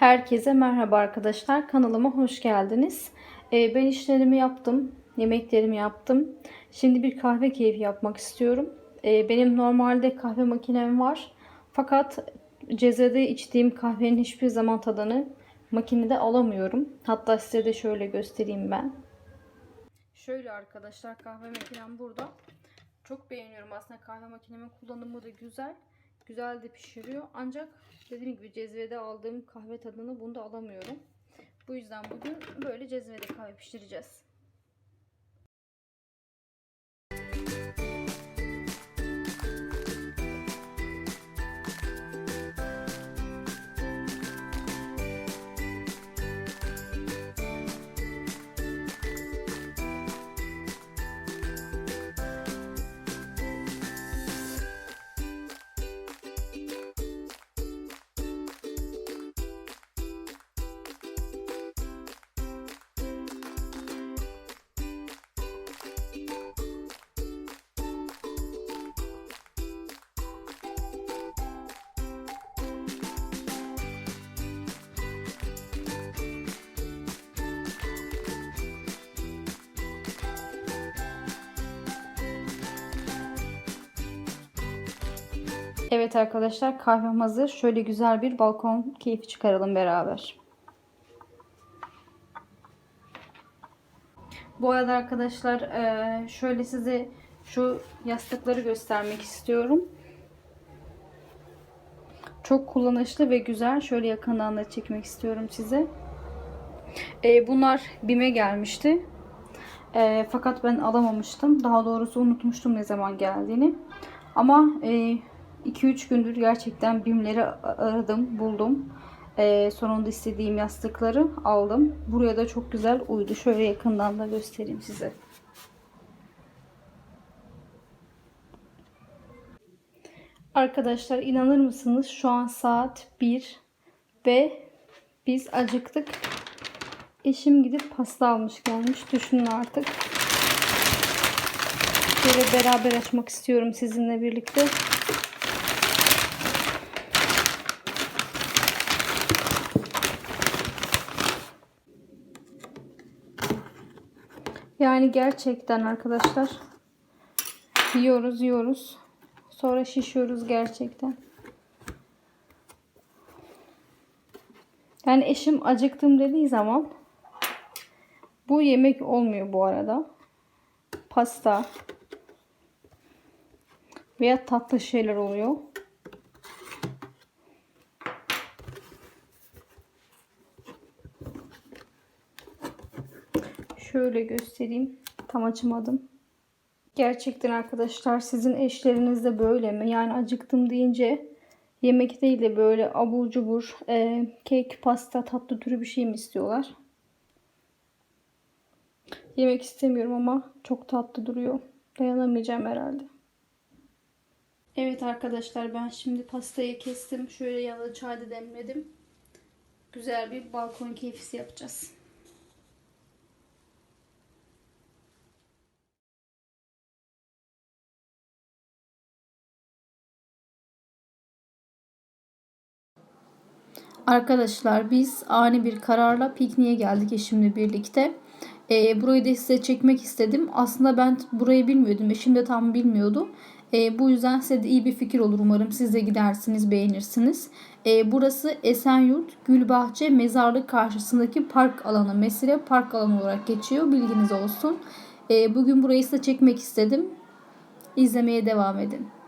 Herkese merhaba arkadaşlar. Kanalıma hoş geldiniz. Ee, ben işlerimi yaptım. Yemeklerimi yaptım. Şimdi bir kahve keyfi yapmak istiyorum. Ee, benim normalde kahve makinem var. Fakat cezede içtiğim kahvenin hiçbir zaman tadını makinede alamıyorum. Hatta size de şöyle göstereyim ben. Şöyle arkadaşlar kahve makinem burada. Çok beğeniyorum aslında kahve makinemin kullanımı da güzel. Güzel de pişiriyor. Ancak dediğim gibi cezvede aldığım kahve tadını bunda alamıyorum. Bu yüzden bugün böyle cezvede kahve pişireceğiz. Evet arkadaşlar kahvem hazır. Şöyle güzel bir balkon keyfi çıkaralım beraber. Bu arada arkadaşlar eee, şöyle size şu yastıkları göstermek istiyorum. Çok kullanışlı ve güzel. Şöyle yakından da çekmek istiyorum size. Eee, bunlar BİM'e gelmişti. Eee, fakat ben alamamıştım. Daha doğrusu unutmuştum ne zaman geldiğini. Ama 2-3 gündür gerçekten BİM'leri aradım, buldum. Ee, sonunda istediğim yastıkları aldım. Buraya da çok güzel uydu. Şöyle yakından da göstereyim size. Arkadaşlar inanır mısınız? Şu an saat 1 ve biz acıktık. Eşim gidip pasta almış gelmiş. Düşünün artık. Böyle beraber açmak istiyorum sizinle birlikte. Yani gerçekten arkadaşlar yiyoruz yiyoruz. Sonra şişiyoruz gerçekten. Yani eşim acıktım dediği zaman bu yemek olmuyor bu arada. Pasta veya tatlı şeyler oluyor. Şöyle göstereyim. Tam açamadım. Gerçekten arkadaşlar sizin eşleriniz de böyle mi? Yani acıktım deyince yemek değil de böyle abur cubur, e, kek, pasta, tatlı türü bir şey mi istiyorlar? Yemek istemiyorum ama çok tatlı duruyor. Dayanamayacağım herhalde. Evet arkadaşlar ben şimdi pastayı kestim. Şöyle yağlı çay da demledim. Güzel bir balkon keyfisi yapacağız. Arkadaşlar biz ani bir kararla pikniğe geldik eşimle birlikte. E, burayı da size çekmek istedim. Aslında ben burayı bilmiyordum. Eşim de tam bilmiyordu. E, bu yüzden size de iyi bir fikir olur umarım. Siz de gidersiniz, beğenirsiniz. E, burası Esenyurt Gülbahçe Mezarlık karşısındaki park alanı. Mesire park alanı olarak geçiyor. Bilginiz olsun. E, bugün burayı size çekmek istedim. İzlemeye devam edin.